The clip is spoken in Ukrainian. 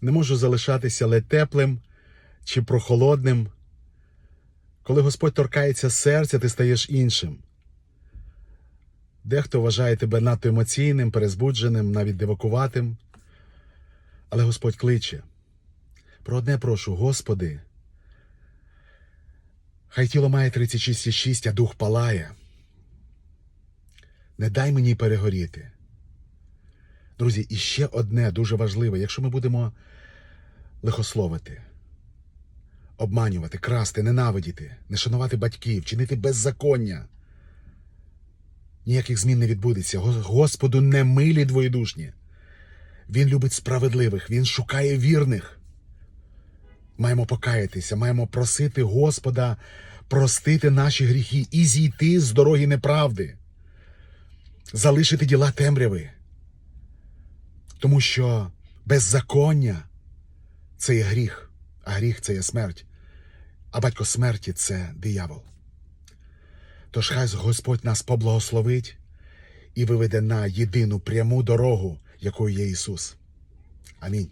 Не можу залишатися але теплим чи прохолодним. Коли Господь торкається серця, ти стаєш іншим. Дехто вважає тебе надто емоційним, перезбудженим, навіть дивакуватим. Але Господь кличе. Про одне прошу, Господи. Хай тіло має 36,6, а дух палає. Не дай мені перегоріти. Друзі, і ще одне дуже важливе, якщо ми будемо лихословити, обманювати, красти, ненавидіти, не шанувати батьків, чинити беззаконня. Ніяких змін не відбудеться. Господу не милі двоєдушні. Він любить справедливих, він шукає вірних. Маємо покаятися, маємо просити Господа простити наші гріхи і зійти з дороги неправди, залишити діла темряви. Тому що беззаконня це є гріх, а гріх це є смерть, а батько смерті це диявол. Тож хай Господь нас поблагословить і виведе на єдину пряму дорогу, якою є Ісус. Амінь.